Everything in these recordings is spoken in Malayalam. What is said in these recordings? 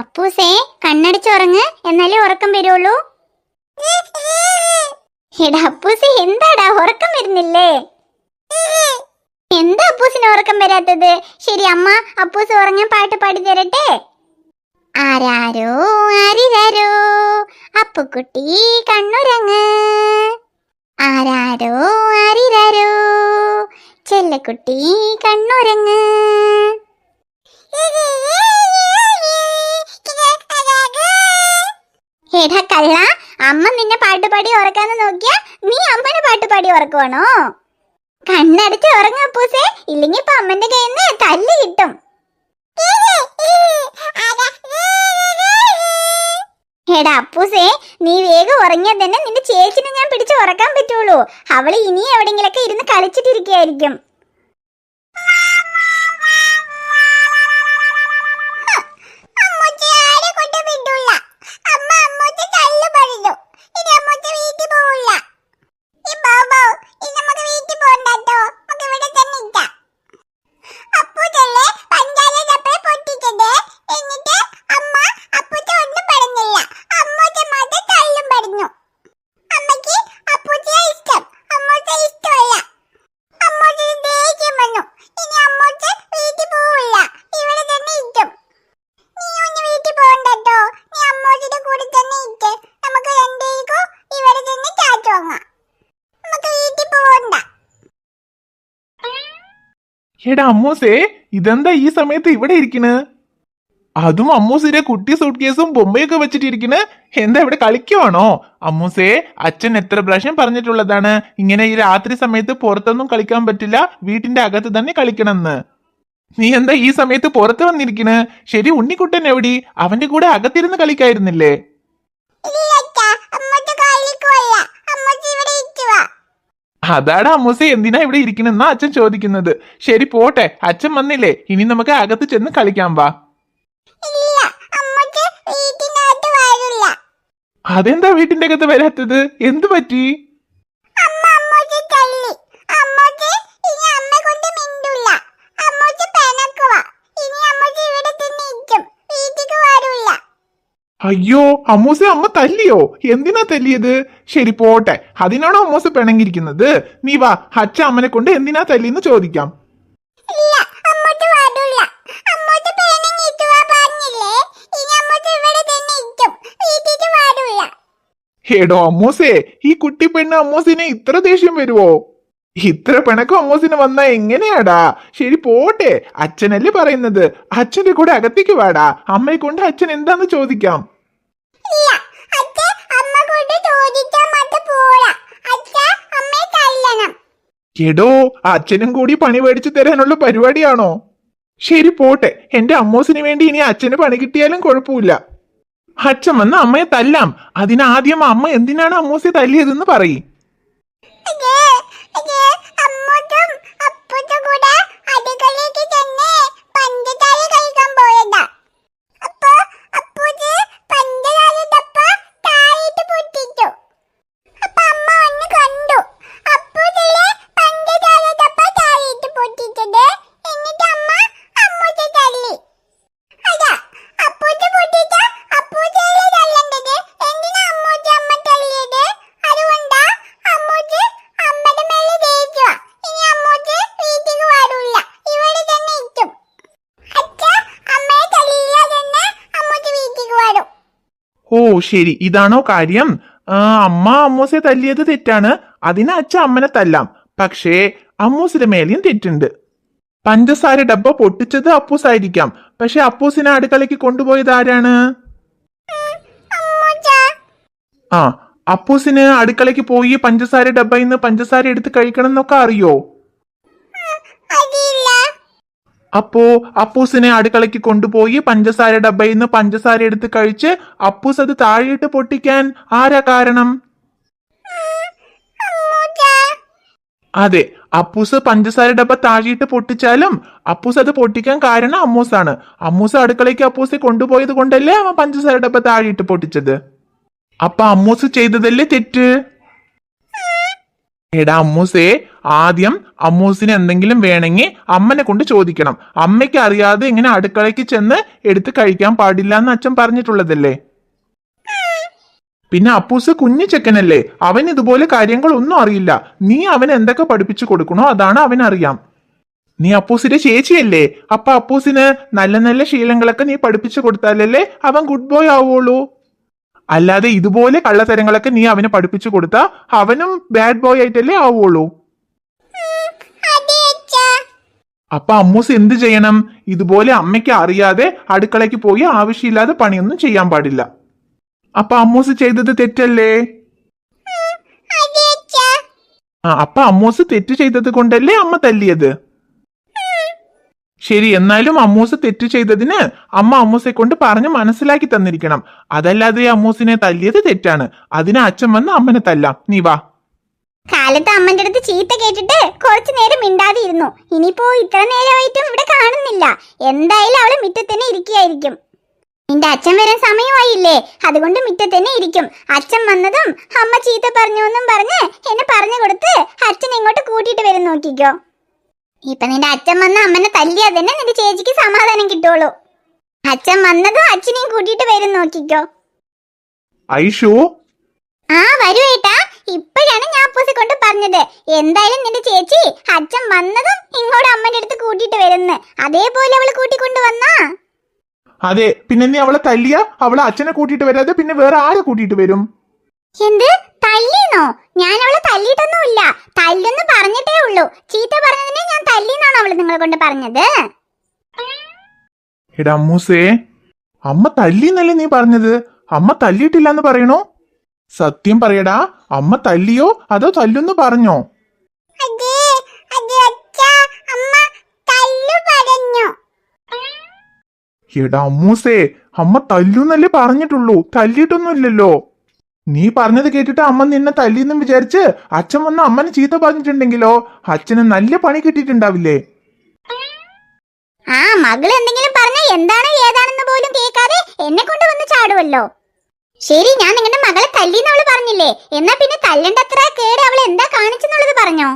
അപ്പൂസേ കണ്ണടിച്ചുറങ്ങ് എന്നാലേ ഉറക്കം വരുള്ളൂ. എടാ അപ്പൂസേ എന്താടാ? ഉറക്കം വരുന്നില്ലേ? എന്താ അപ്പൂസിന് ഉറക്കം വരാത്തത്? ശരി അമ്മ അപ്പൂസ് ഉറങ്ങാൻ പാട്ട് പാടി തരട്ടെ? ആരാരോ ആരിരാരോ അപ്പുക്കുട്ടി കണ്ണുരങ്ങ് ആരാരോ ആരിരാരോ ചെല്ലക്കുട്ടി കണ്ണുരങ്ങ് എടാ കള്ള അമ്മ നിന്നെ പാട്ട് പാടി ഉറക്കാന്ന് നോക്കിയ നീ അമ്മനെ പാട്ട് പാടി ഉറക്കുവാണോ? കണ്ണടച്ച് ഉറങ്ങ പൂസേ ഇല്ലെങ്കി ഇപ്പൊ അമ്മന്റെ കയ്യിൽ നിന്ന് തല്ല് കിട്ടും. എടാ അപ്പൂസേ നീ വേഗം ഉറങ്ങിയാൽ തന്നെ നിന്റെ ചേച്ചിനെ ഞാൻ പിടിച്ച് ഉറക്കാൻ പറ്റുള്ളൂ. അവൾ ഇനി എവിടെങ്കിലൊക്കെ ഇരുന്ന് കളിച്ചിട്ടിരിക്കുകയായിരിക്കും എടാ അമ്മൂസേ ഇതെന്താ ഈ സമയത്ത് ഇവിടെ ഇരിക്കണ്? അതും അമ്മൂസിന്റെ കുട്ടി സൂട്ട് കേസും ബൊമ്മയൊക്കെ വെച്ചിട്ടിരിക്കണ്. എന്താ ഇവിടെ കളിക്കുവാണോ? അമ്മൂസേ അച്ഛൻ എത്ര പ്രാവശ്യം പറഞ്ഞിട്ടുള്ളതാണ് ഇങ്ങനെ ഈ രാത്രി സമയത്ത് പുറത്തൊന്നും കളിക്കാൻ പറ്റില്ല വീട്ടിന്റെ അകത്ത് തന്നെ കളിക്കണമെന്ന്. നീ എന്താ ഈ സമയത്ത് പുറത്ത് വന്നിരിക്കണ്? ശരി ഉണ്ണിക്കുട്ടൻ എവിടെ? അവന്റെ കൂടെ അകത്തിരുന്ന് കളിക്കായിരുന്നില്ലേ? അതാടാ അമ്മൂസ എന്തിനാ ഇവിടെ ഇരിക്കണെന്നാ അച്ഛൻ ചോദിക്കുന്നത്. ശരി പോട്ടെ. അച്ഛൻ വന്നില്ലേ. ഇനി നമുക്ക് അകത്ത് ചെന്ന് കളിക്കാൻ വാ. അതെന്താ വീട്ടിന്റെ അകത്ത് വരാത്തത്? എന്തു പറ്റി അമ്മ അമ്മൂച്ച തള്ളി അമ്മൂച്ച ഇനി അമ്മ കൊണ്ട് മിണ്ടില്ല അമ്മൂച്ച പെനക്കുവാ ഇനി അമ്മൂച്ച ഇവിടെ തന്നെ ഇരിക്കും വീട്ടിക്ക് വരില്ല അയ്യോ അമ്മൂസെ അമ്മ തല്ലിയോ? എന്തിനാ തല്ലിയത്? ശരി പോട്ടെ. അതിനാണോ അമ്മൂസ് പിണങ്ങിയിരിക്കുന്നത്? നീ വാ അച്ഛ അമ്മനെ കൊണ്ട് എന്തിനാ തല്ലിന്ന് ചോദിക്കാം. ഹേടോ അമ്മൂസേ ഈ കുട്ടി പെണ്ണ് അമ്മൂസിനെ ഇത്ര ദേഷ്യം വരുവോ? ഇത്ര പിണക്കം അമ്മൂസിന് വന്നാ എങ്ങനെയാടാ? ശരി പോട്ടെ. അച്ഛനല്ലേ പറയുന്നത്. അച്ഛന്റെ കൂടെ അകത്തേക്ക് വാടാ. അമ്മയെ കൊണ്ട് അച്ഛൻ എന്താന്ന് ചോദിക്കാം. എടോ അച്ഛനും കൂടി പണി മേടിച്ചു തരാനുള്ള പരിപാടിയാണോ? ശരി പോട്ടെ എന്റെ അമ്മോസിന് വേണ്ടി ഇനി അച്ഛന് പണി കിട്ടിയാലും കുഴപ്പമില്ല. അച്ഛൻ വന്ന് അമ്മയെ തല്ലാം. അതിനാദ്യം അമ്മ എന്തിനാണ് അമ്മൂസെ തല്ലിയതെന്ന് പറയും അത് അത് അമ്മൂട്ടും അപ്പൂട്ടും കൂടെ അടുക്കളയ്ക്ക് ചെന്ന് പഞ്ചസാര കഴിക്കാൻ പോയതാ അപ്പൊ അപ്പൂട്ട് പഞ്ചസാര ഡപ്പ താഴേട്ട് പൊട്ടിച്ചു അപ്പൊ അമ്മ വന്ന് കണ്ടു അപ്പൂട്ടിലെ പഞ്ചസാര ഡപ്പ താഴേട്ട് പൊട്ടിച്ചത് എന്നിട്ട് അമ്മ അമ്മൂട്ട് തല്ലി അതാ അപ്പൂട്ട് പൊട്ടിച്ച അപ്പൂട്ടല്ലേ തല്ലേണ്ടത് എന്തിനാ അമ്മൂട്ട് അമ്മ തല്ലിയത് അതുകൊണ്ടാ അമ്മൂട്ട് അമ്മയുടെ മേലെ ദേഷ്യ ഇനി അമ്മൂട്ട് വീട്ടിൽ വരില്ല ഇവിടെ തന്നെ ഇരിക്കും അച്ഛ അമ്മയെ തല്ലില്ല തന്നെ അമ്മൂട്ട് വീട്ടിൽ വരും ഓ ശരി. ഇതാണോ കാര്യം? അമ്മ അമ്മൂസെ തല്ലിയത് തെറ്റാണ്. അതിന് അച്ഛൻ അമ്മനെ തല്ലാം. പക്ഷേ അമ്മൂസിന്റെ മേലെയും തെറ്റുണ്ട്. പഞ്ചസാര ഡബ്ബ പൊട്ടിച്ചത് അപ്പൂസ് ആയിരിക്കാം പക്ഷെ അപ്പൂസിനെ അടുക്കളയ്ക്ക് കൊണ്ടുപോയത് ആരാണ്? ആ അപ്പൂസിന് അടുക്കളയ്ക്ക് പോയി പഞ്ചസാര ഡബ്ബയിൽ നിന്ന് പഞ്ചസാര എടുത്ത് കഴിക്കണം എന്നൊക്കെ അറിയോ? അപ്പോ അപ്പൂസിനെ അടുക്കളയ്ക്ക് കൊണ്ടുപോയി പഞ്ചസാര ഡബ്ബയിൽ നിന്ന് പഞ്ചസാര എടുത്ത് കഴിച്ച് അപ്പൂസ് അത് താഴെയിട്ട് പൊട്ടിക്കാൻ ആരാ കാരണം? അതെ അപ്പൂസ് പഞ്ചസാര ഡബ്ബ താഴെയിട്ട് പൊട്ടിച്ചാലും അപ്പൂസ് അത് പൊട്ടിക്കാൻ കാരണം അമ്മൂസാണ്. അമ്മൂസ് അടുക്കളയ്ക്ക് അപ്പൂസെ കൊണ്ടുപോയത് കൊണ്ടല്ലേ അവൻ പഞ്ചസാര ഡബ്ബ താഴെയിട്ട് പൊട്ടിച്ചത്? അപ്പൊ അമ്മൂസ് ചെയ്തതല്ലേ തെറ്റ്? എടാ അമ്മൂസേ ആദ്യം അമ്മൂസിന് എന്തെങ്കിലും വേണമെങ്കിൽ അമ്മനെ കൊണ്ട് ചോദിക്കണം. അമ്മയ്ക്ക് അറിയാതെ ഇങ്ങനെ അടുക്കളയ്ക്ക് ചെന്ന് എടുത്ത് കഴിക്കാൻ പാടില്ല എന്ന് അച്ഛൻ പറഞ്ഞിട്ടുള്ളതല്ലേ? പിന്നെ അപ്പൂസ് കുഞ്ഞു ചെക്കനല്ലേ? അവൻ ഇതുപോലെ കാര്യങ്ങളൊന്നും അറിയില്ല. നീ അവൻ എന്തൊക്കെ പഠിപ്പിച്ചു കൊടുക്കണോ അതാണ് അവൻ അറിയാം. നീ അപ്പൂസിന്റെ ചേച്ചിയല്ലേ? അപ്പൊ അപ്പൂസിന് നല്ല നല്ല ശീലങ്ങളൊക്കെ നീ പഠിപ്പിച്ചു കൊടുത്താലല്ലേ അവൻ ഗുഡ് ബോയ് ആവുള്ളൂ. അല്ലാതെ ഇതുപോലെ കള്ളത്തരങ്ങളൊക്കെ നീ അവന് പഠിപ്പിച്ചു കൊടുത്താ അവനും ബാഡ് ബോയ് ആയിട്ടല്ലേ ആവുള്ളൂ. അപ്പൊ അമ്മൂസ് എന്ത് ചെയ്യണം? ഇതുപോലെ അമ്മയ്ക്ക് അറിയാതെ അടുക്കളയ്ക്ക് പോയി ആവശ്യമില്ലാതെ പണിയൊന്നും ചെയ്യാൻ പാടില്ല. അപ്പൊ അമ്മൂസ് ചെയ്തത് തെറ്റല്ലേ? ആ അപ്പൊ അമ്മൂസ് തെറ്റ് ചെയ്തത് കൊണ്ടല്ലേ അമ്മ തല്ലിയത്? ശരി എന്നാലും അമ്മൂസ് തെറ്റ് ചെയ്തതിന് അമ്മ അമ്മൂസെ കൊണ്ട് പറഞ്ഞ് മനസ്സിലാക്കി തന്നിരിക്കണം. അതല്ലാതെ അമ്മൂസിനെ തല്ലിയത് തെറ്റാണ്. അതിന് അച്ഛൻ വന്ന് അമ്മനെ തല്ലാം. നീ വാ. കാലത്ത് അമ്മന്റെ അടുത്ത് ചീത്ത കേട്ടിട്ട് കുറച്ചു നേരം മിണ്ടാതെ ഇരുന്നു ഇനിയിപ്പോ ഇത്ര നേരമായിട്ടും ഇവിടെ കാണുന്നില്ല. എന്തായാലും അവൾ മുറ്റത്തന്നെ ഇരിക്കുകയായിരിക്കും. നിന്റെ അച്ഛൻ വരാൻ സമയമായില്ലേ? അതുകൊണ്ട് മുറ്റത്തന്നെ ഇരിക്കും. അച്ഛൻ വന്നതും അമ്മ ചീത്ത പറഞ്ഞു എന്നും പറഞ്ഞ് എന്നെ പറഞ്ഞു കൊടുത്ത് അച്ഛൻ ഇങ്ങോട്ട് കൂട്ടിയിട്ട് വരും നോക്കിക്കോ. ഇപ്പൊ നിന്റെ അച്ഛൻ വന്ന അമ്മനെ തല്ലിയാ തന്നെ നിന്റെ ചേച്ചിക്ക് സമാധാനം കിട്ടുള്ളൂ. അച്ഛൻ വന്നതും അച്ഛനെയും കൂട്ടിയിട്ട് വരും നോക്കിക്കോ. ഐഷു? ആ വരൂ ഏട്ടാ. ഇപ്പോഴാണ് ഞാൻ പൂസി കൊണ്ട് പറഞ്ഞത്. എന്തായാലും നിന്റെ ചേച്ചി അച്ഛൻ വന്നതും ഇങ്ങോട്ട് അമ്മന്റെ അടുത്ത് കൂട്ടിയിട്ട് വരുന്ന്. അതേപോലെ അവൾ കൂട്ടിക്കൊണ്ട് വന്നാ. അതെ പിന്നെ നീ അവളെ തല്ലിയ അവളെ അച്ഛനെ കൂട്ടിയിട്ട് വരാതെ പിന്നെ വേറെ ആരെ കൂട്ടിയിട്ട് വരും? എന്ത്? തല്ലിയെന്നോ? ഞാൻ അവളെ പറഞ്ഞിട്ടേ ഉള്ളൂ. ചീത്ത പറഞ്ഞതിനെ ഞാൻ തല്ലിന്നാണ് അവൾ നിങ്ങളെ കൊണ്ട് പറഞ്ഞത്? എടാ അമ്മൂസേ അമ്മ തല്ലിന്നല്ലേ നീ പറഞ്ഞത്? അമ്മ തല്ലിയിട്ടില്ല എന്ന് പറയണോ? സത്യം പറയടാ അമ്മ തല്ലിയോ അതോ തല്ലുന്ന് പറഞ്ഞോ. എടാ അമ്മൂസേ അമ്മ തല്ലുന്നല്ലേ പറഞ്ഞിട്ടുള്ളൂ. തല്ലിയിട്ടൊന്നുമില്ലല്ലോ. നീ പറഞ്ഞത് കേട്ടിട്ട് അമ്മ നിന്നെ തല്ലിയെന്നും വിചാരിച്ച് അച്ഛൻ വന്ന് അമ്മനെ ചീത്ത പറഞ്ഞിട്ടുണ്ടെങ്കിലോ? അച്ഛന് നല്ല പണി കിട്ടിയിട്ടുണ്ടാവില്ലേ? ആ മകൾ എന്തെങ്കിലും പറഞ്ഞ എന്താണ് ഏതാണെന്ന് പോലും കേൾക്കാതെ എന്നെ കൊണ്ട് വന്ന് ചാടുവല്ലോ. ശരി ഞാൻ നിങ്ങളുടെ മകളെ തല്ലിന്ന് അവൾ പറഞ്ഞില്ലേ? എന്നാ പിന്നെ തല്ലണ്ടത്ര കേട് അവൾ എന്താ കാണിച്ചെന്നുള്ളത് പറഞ്ഞോ?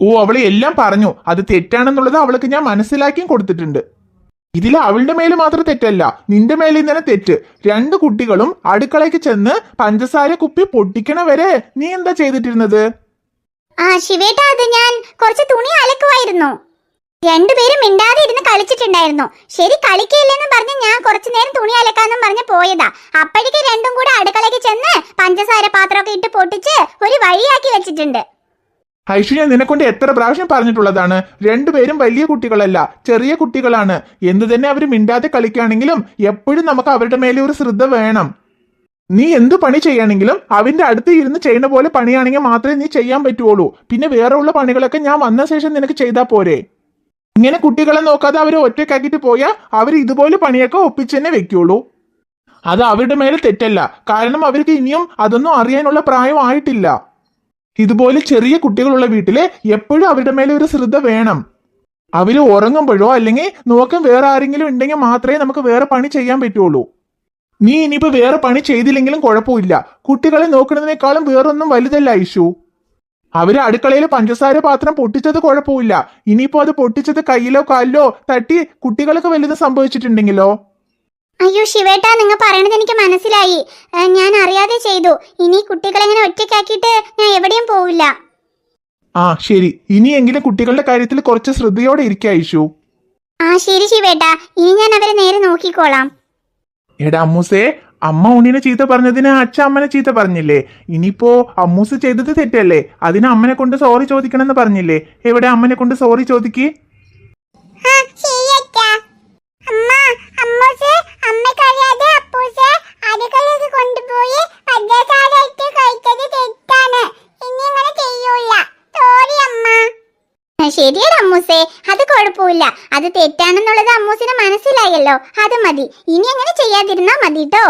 ഓ അവൾ എല്ലാം പറഞ്ഞു. അത് തെറ്റാണെന്നുള്ളത് അവൾക്ക് ഞാൻ മനസ്സിലാക്കിയും കൊടുത്തിട്ടുണ്ട്. ഇതിൽ അവളുടെ മേൽ മാത്രം തെറ്റല്ല നിന്റെ മേലിൽ തന്നെ തെറ്റ്. രണ്ട് കുട്ടികളും അടുക്കളയ്ക്ക് ചെന്ന് പഞ്ചസാര കുപ്പി പൊട്ടിക്കണ വരെ നീ എന്താ ചെയ്തിട്ടിരുന്നത്? ആ ശിവേട്ട അത് ഞാൻ കുറച്ച് തുണി അലക്കുമായിരുന്നു രണ്ടുപേരും മിണ്ടാതെ ഇരുന്ന് കളിച്ചിട്ടുണ്ടായിരുന്നു. ശരി കളിക്കില്ലെന്ന് പറഞ്ഞ് ഞാൻ കുറച്ചു നേരം തുണി അലക്കാന്നും പറഞ്ഞ് പോയതാ. അപ്പോഴേക്ക് രണ്ടും കൂടെ അടുക്കളയ്ക്ക് ചെന്ന് പഞ്ചസാര പാത്രമൊക്കെ ഇട്ട് പൊട്ടിച്ച് ഒരു വഴിയാക്കി വെച്ചിട്ടുണ്ട്. ഞാൻ നിന്നെക്കൊണ്ട് എത്ര പ്രാവശ്യം പറഞ്ഞിട്ടുള്ളതാണ്. രണ്ടുപേരും വലിയ കുട്ടികളല്ല ചെറിയ കുട്ടികളാണ്. എന്ത് തന്നെ അവർ മിണ്ടാതെ കളിക്കുകയാണെങ്കിലും എപ്പോഴും നമുക്ക് അവരുടെ മേലെ ഒരു ശ്രദ്ധ വേണം. നീ എന്ത് പണി ചെയ്യണമെങ്കിലും അവന്റെ അടുത്ത് ഇരുന്ന് ചെയ്യുന്ന പോലെ പണിയാണെങ്കിൽ മാത്രമേ നീ ചെയ്യാൻ പറ്റുള്ളൂ പിന്നെ വേറെ ഉള്ള പണികളൊക്കെ ഞാൻ വന്ന ശേഷം നിനക്ക് ചെയ്താൽ പോരെ. ഇങ്ങനെ കുട്ടികളെ നോക്കാതെ അവരെ ഒറ്റയ്ക്കാക്കിയിട്ട് പോയാൽ അവർ ഇതുപോലെ പണിയൊക്കെ ഒപ്പിച്ച് തന്നെ വെക്കുള്ളൂ. അത് അവരുടെ മേലെ തെറ്റല്ല. കാരണം അവർക്ക് ഇനിയും അതൊന്നും അറിയാനുള്ള പ്രായം ആയിട്ടില്ല. ഇതുപോലെ ചെറിയ കുട്ടികളുള്ള വീട്ടിൽ എപ്പോഴും അവരുടെ മേലെ ഒരു ശ്രദ്ധ വേണം. അവർ ഉറങ്ങുമ്പോഴോ അല്ലെങ്കിൽ നോക്കാൻ വേറെ ആരെങ്കിലും ഉണ്ടെങ്കിൽ മാത്രമേ നമുക്ക് വേറെ പണി ചെയ്യാൻ പറ്റുള്ളൂ. നീ ഇനിയിപ്പോ വേറെ പണി ചെയ്തില്ലെങ്കിലും കുഴപ്പമില്ല. കുട്ടികളെ നോക്കുന്നതിനേക്കാളും വേറൊന്നും വലുതല്ല ഐഷു അവർ അടുക്കളയിൽ പഞ്ചസാര പാത്രം പൊട്ടിച്ചത് കുഴപ്പമില്ല. ഇനിയിപ്പോ അത് പൊട്ടിച്ചത് കയ്യിലോ കാലിലോ തട്ടി കുട്ടികൾക്ക് വലുത് സംഭവിച്ചിട്ടുണ്ടെങ്കിലോ? അയ്യോ ശിവേട്ട നിങ്ങൾ പറയണത് എനിക്ക് മനസ്സിലായി. ഞാൻ അറിയാതെ ചെയ്തു. ഇനി കുട്ടികളെ ഇങ്ങനെ ഒറ്റയ്ക്കാക്കിയിട്ട് ഞാൻ എവിടെയും പോവില്ല. ആ ശരി. ഇനിയെങ്കിലും കുട്ടികളുടെ കാര്യത്തിൽ കുറച്ച് ശ്രദ്ധയോടെ ഇരിക്കുക ഐഷു. ആ ശരി ശിവേട്ട. ഇനി ഞാൻ അവരെ നേരെ നോക്കിക്കോളാം. എടാ അമ്മൂസേ അമ്മ ഉണ്ണിനെ ചീത്ത പറഞ്ഞതിന് അച്ഛ അമ്മനെ ചീത്ത പറഞ്ഞില്ലേ? ഇനിയിപ്പോ അമ്മൂസ് ചെയ്തത് തെറ്റല്ലേ? അതിന് അമ്മനെ കൊണ്ട് സോറി ചോദിക്കണമെന്ന് പറഞ്ഞില്ലേ? എവിടെ അമ്മനെ കൊണ്ട് സോറി ചോദിക്കേ? അമ്മ അമ്മൂസ്. അമ്മക്കറിയാതെ അപ്പൂസ് അടുക്കളയിൽ കൊണ്ടുപോയി പഞ്ചസാരയിട്ട് കഴിച്ചത് തെറ്റാണ്. ഇനി ഇങ്ങനെ ചെയ്യൂല. സോറി അമ്മ. ശരിയാണ് അമ്മൂസേ. അത് കുഴപ്പമില്ല. അത് തെറ്റാണെന്നുള്ളത് അമ്മൂസിന് മനസ്സിലായല്ലോ. അത് മതി. ഇനി അങ്ങനെ ചെയ്യാതിരുന്നാ മതി കേട്ടോ